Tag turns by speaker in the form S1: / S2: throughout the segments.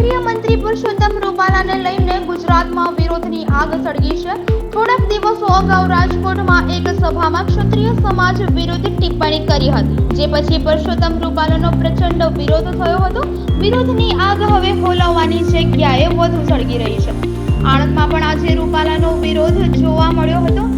S1: કેન્દ્રીય મંત્રી પુરુષોત્તમ રૂપાલાને લઈને ગુજરાતમાં વિરોધની આગ સળગી છે. થોડાક દિવસો અગાઉ રાજકોટમાં એક સભામાં ક્ષત્રિય સમાજ વિરુદ્ધ ટિપ્પણી કરી હતી, જે પછી પુરુષોત્તમ રૂપાલાનો પ્રચંડ વિરોધ થયો હતો. વિરોધની આગ હવે હોલાવવાની જગ્યાએ વધુ સળગી રહી છે. આણંદમાં પણ આજે રૂપાલાનો વિરોધ જોવા મળ્યો હતો.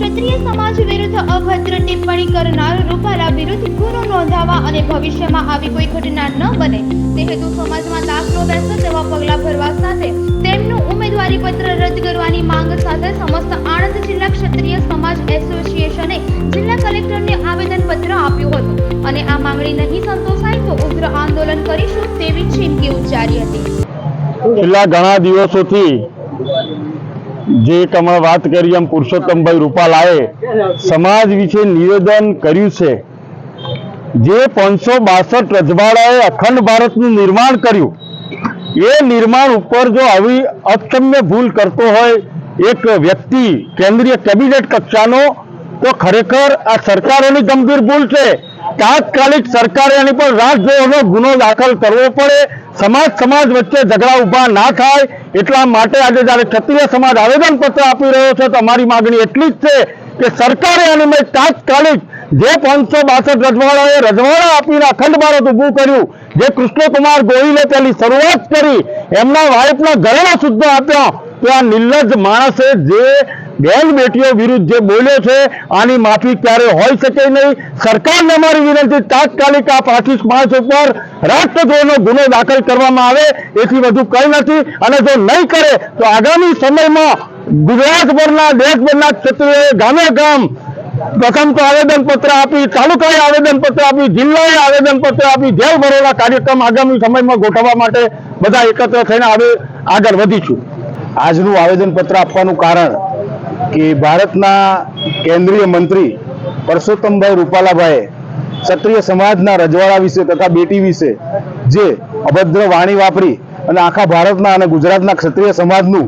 S1: ક્ષત્રિય સમાજ વિરુદ્ધ અભદ્ર ટિપ્પણી કરનાર રૂપાલા વિરુદ્ધ ગુનો નોંધાવા અને ભવિષ્યમાં આવી કોઈ ઘટના ન બને, તે હેતુ સમાજમાં દાખલો બેસે તેવા પગલાં ભરવા સાથે તેમનું ઉમેદવારી પત્ર રદ કરવાની માંગ સાથે સમસ્ત આણંદ જિલ્લા ક્ષત્રિય સમાજ એસોસિએશને જિલ્લા કલેક્ટરને આવેદન પત્ર આપ્યું હતું. અને આ માંગણી નહીં સંતોષાય તો ઉગ્ર આંદોલન કરીશું તેવી ચીમકી ઉચ્ચારી હતી.
S2: છેલ્લા ઘણા દિવસોથી જે તમે વાત કરી એમ પુરુષોત્તમભાઈ રૂપાલાએ, સમાજ વિશે નિવેદન કર્યું છે. જે પાંચસો બાસઠ રજવાડાએ અખંડ ભારતનું નિર્માણ કર્યું, એ નિર્માણ ઉપર જો આવી અક્ષમ્ય ભૂલ કરતો હોય એક વ્યક્તિ કેન્દ્રીય કેબિનેટ કક્ષાનો, તો ખરેખર આ સરકારોની ગંભીર ભૂલ છે. તાત્કાલિક સરકારે એની પર રાજદ્રોહનો ગુનો દાખલ કરવો પડે. સમાજ સમાજ વચ્ચે ઝઘડા ઊભા ના થાય એટલા માટે આજે જ્યારે ક્ષત્રિય સમાજ આવેદન પત્ર આપી રહ્યો છે, તો અમારી માગણી એટલી જ છે કે સરકારે આની મેં તાત્કાલિક જે પાંચસો બાસઠ રજવાડાએ રજવાડા આપીને અખંડ ભારત ઊભું કર્યું, જે કૃષ્ણકુમાર ગોહિલે તેની શરૂઆત કરી, એમના વાઇફના ઘરેણા સુદ્ધા આપ્યા, તો આ નિર્લજ માણસે જે બેન બેટીઓ વિરુદ્ધ જે બોલ્યો છે, આની માફી ક્યારે હોઈ શકે નહીં? સરકારને અમારી વિનંતી, તાત્કાલિક આ પાંત્રીસ માર્ચ ઉપર રાષ્ટ્રદ્રોહનો ગુનો દાખલ કરવામાં આવે, એથી વધુ કંઈ નથી. અને જો નહીં કરે, તો આગામી સમયમાં ગુજરાતભરના, દેશભરના ક્ષેત્રે ગામે ગામ પ્રથમ તો આવેદનપત્ર આપી, તાલુકાએ આવેદનપત્ર આપી, જિલ્લાએ આવેદનપત્ર આપી, જેલ ભરેલા કાર્યક્રમ આગામી સમયમાં ગોઠવવા માટે બધા એકત્ર થઈને આગળ વધીશું. આજનું આવેદનપત્ર આપવાનું કારણ કે ભારતના કેન્દ્રીય મંત્રી પરસોત્તમભાઈ રૂપાલાભાઈએ ક્ષત્રિય સમાજના રજવાડા વિશે તથા બેટી વિશે જે અભદ્ર વાણી વાપરી અને આખા ભારતના અને ગુજરાતના ક્ષત્રિય સમાજનું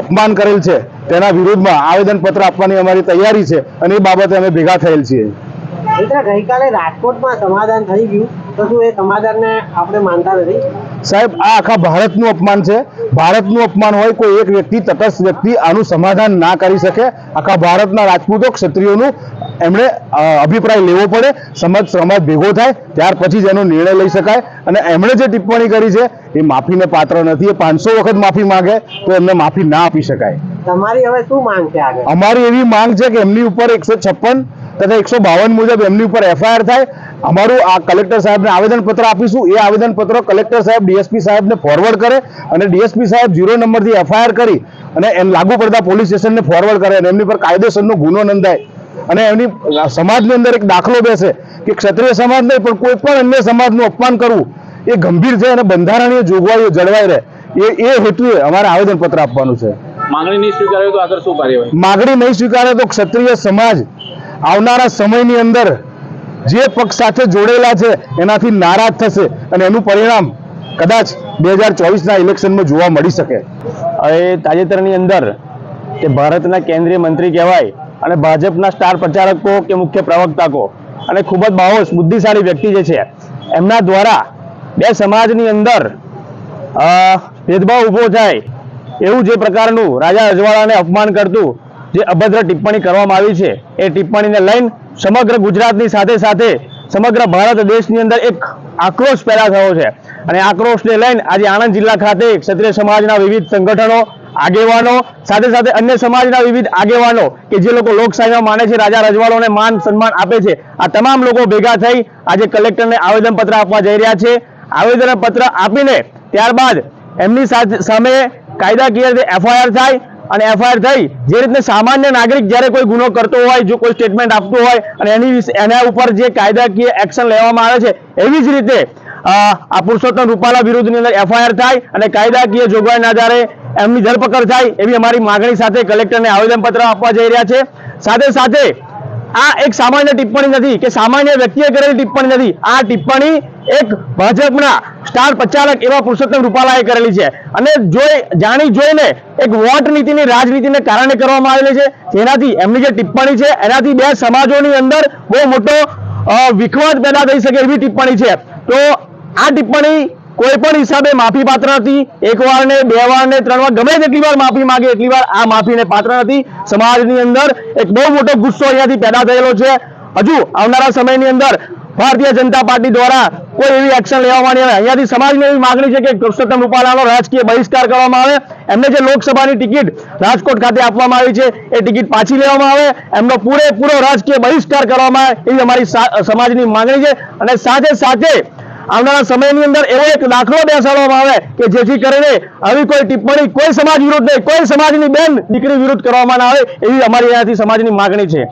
S2: અપમાન કરેલ છે, તેના વિરોધમાં આવેદન પત્ર આપવાની અમારી તૈયારી છે અને એ બાબતે અમે ભેગા થયેલ છીએ.
S3: ગઈકાલે રાજકોટમાં સમાધાન થઈ ગયું. તો શું એ સમાધાનને આપણે માનતા નથી?
S2: સાહેબ આ આખા ભારતનું અપમાન છે. ભારતનું અપમાન હોય કોઈ એક વ્યક્તિ તટસ્થ વ્યક્તિ આનું સમાધાન ના કરી શકે. આખા ભારતના રાજપૂતો ક્ષત્રિયોનું એમણે અભિપ્રાય લેવો પડે. સમાજ સમાજ ભેગો થાય ત્યાર પછી જ એનો નિર્ણય લઈ શકાય. અને એમણે જે ટિપ્પણી કરી છે એ માફીને પાત્ર નથી. એ પાંચસો વખત માફી માંગે તો એમને માફી ના આપી શકાય.
S3: તમારી હવે શું માંગ છે
S2: અમારી એવી માંગ છે કે એમની ઉપર એકસો છપ્પન તથા એકસો બાવન મુજબ એમની ઉપર એફઆઈઆર થાય. અમારું આ કલેક્ટર સાહેબને આવેદનપત્ર આપીશું. એ આવેદનપત્ર કલેક્ટર સાહેબ ડીએસપી સાહેબને ફોરવર્ડ કરે અને ડીએસપી સાહેબ ઝીરો નંબરથી એફઆઈઆર કરી અને એમ લાગુ પડતા પોલીસ સ્ટેશનને ફોરવર્ડ કરે અને એમની પર કાયદેસરનો ગુનો નોંધાય. અને એમની સમાજની અંદર એક દાખલો બેસે કે ક્ષત્રિય સમાજ નહીં પણ કોઈ પણ અન્ય સમાજનું અપમાન કરવું એ ગંભીર છે અને બંધારણીય જોગવાઈઓ જળવાઈ રહે. એ એ હેતુએ અમારે આવેદનપત્ર આપવાનું છે.
S4: માંગણી નહીં સ્વીકારે તો આગળ શું કાર્યવાહી?
S2: માગણી નહીં સ્વીકારે તો ક્ષત્રિય સમાજ આવનારા સમયની અંદર જે પક્ષ સાથે જોડેલા છે, એનાથી નારાજ થશે અને એનું પરિણામ કદાચ બે હજાર ચોવીસના ઇલેક્શનમાં જોવા મળી શકે. હવે તાજેતરની અંદર કે ભારતના કેન્દ્રીય મંત્રી કહેવાય અને ભાજપના સ્ટાર પ્રચારકો કે મુખ્ય પ્રવક્તાકો અને ખૂબ જ બાહોશ, બુદ્ધિશાળી વ્યક્તિ જે છે, એમના દ્વારા બે સમાજની અંદર ભેદભાવ ઊભો થાય એવું જે પ્રકારનું રાજા રજવાડાને અપમાન કરતું જે અભદ્ર ટિપ્પણી કરવામાં આવી છે, એ ટિપ્પણીને લઈને સમગ્ર ગુજરાતની સાથે સાથે સમગ્ર ભારત દેશની અંદર એક આક્રોશ પેદા થયો છે. અને આક્રોશને લઈને આજે આણંદ જિલ્લા ખાતે ક્ષત્રિય સમાજના વિવિધ સંગઠનો, આગેવાનો, સાથે સાથે અન્ય સમાજના વિવિધ આગેવાનો કે જે લોકો લોકશાહીમાં માને છે, રાજા રજવાડોને માન સન્માન આપે છે, આ તમામ લોકો ભેગા થઈ આજે કલેક્ટરને આવેદનપત્ર આપવા જઈ રહ્યા છે. આવેદનપત્ર આપીને ત્યારબાદ એમની સામે કાયદાકીય રીતે એફઆઈઆર થાય અને એફઆઈઆર થઈ, જે રીતે સામાન્ય નાગરિક જ્યારે કોઈ ગુનો કરતો હોય, જો કોઈ સ્ટેટમેન્ટ આપતો હોય, અને એની એના ઉપર જે કાયદાકીય એક્શન લેવામાં આવે છે, એવી જ રીતે આ પુરુષોત્તમ રૂપાલા વિરુદ્ધની અંદર એફઆઈઆર થાય અને કાયદાકીય જોગવાઈના આધારે એમની ધરપકડ થાય, એવી અમારી માગણી સાથે કલેક્ટરને આવેદનપત્ર આપવા જઈ રહ્યા છે. સાથે સાથે આ એક સામાન્ય ટિપ્પણી નથી કે સામાન્ય વ્યક્તિએ કરેલી ટિપ્પણી નથી. આ ટિપ્પણી એક ભાજપના સ્ટાર પ્રચારક એવા પુરુષોત્તમ રૂપાલાએ કરેલી છે. અને જોઈ, જાણી જોઈને એક વોટ નીતિની રાજનીતિને કારણે કરવામાં આવેલી છે. જેનાથી એમની જે ટિપ્પણી છે, એનાથી બે સમાજોની અંદર બહુ મોટો વિખવાદ પેદા થઈ શકે એવી ટિપ્પણી છે. તો આ ટિપ્પણી કોઈ પણ હિસાબે માફી પાત્ર નથી. એક વાર ને બે વાર ને ત્રણ વાર, ગમે તેટલી વાર માફી માંગે, એટલી વાર આ માફીને પાત્ર નથી. સમાજની અંદર એક બહુ મોટો ગુસ્સો અહીંયાથી પેદા થયેલો છે. હજુ આવનારા સમયની અંદર ભારતીય જનતા પાર્ટી દ્વારા કોઈ એવી એક્શન લેવામાં નહીં આવે અહીંયાથી સમાજની એવી માગણી છે કે પુરુષોત્તમ રૂપાલાનો રાજકીય બહિષ્કાર કરવામાં આવે. એમને જે લોકસભાની ટિકિટ રાજકોટ ખાતે આપવામાં આવી છે, એ ટિકિટ પાછી લેવામાં આવે. એમનો પૂરેપૂરો રાજકીય બહિષ્કાર કરવામાં આવે એવી અમારી સમાજની માંગણી છે. અને સાથે સાથે આવનારા સમયની અંદર એવો એક દાખલો બેસાડવામાં આવે કે જેથી કરીને આવી કોઈ ટિપ્પણી કોઈ સમાજ વિરુદ્ધ નહીં, કોઈ સમાજની બેન દીકરી વિરુદ્ધ કરવામાં આવે એવી અમારી અહીંયાથી સમાજની માગણી છે.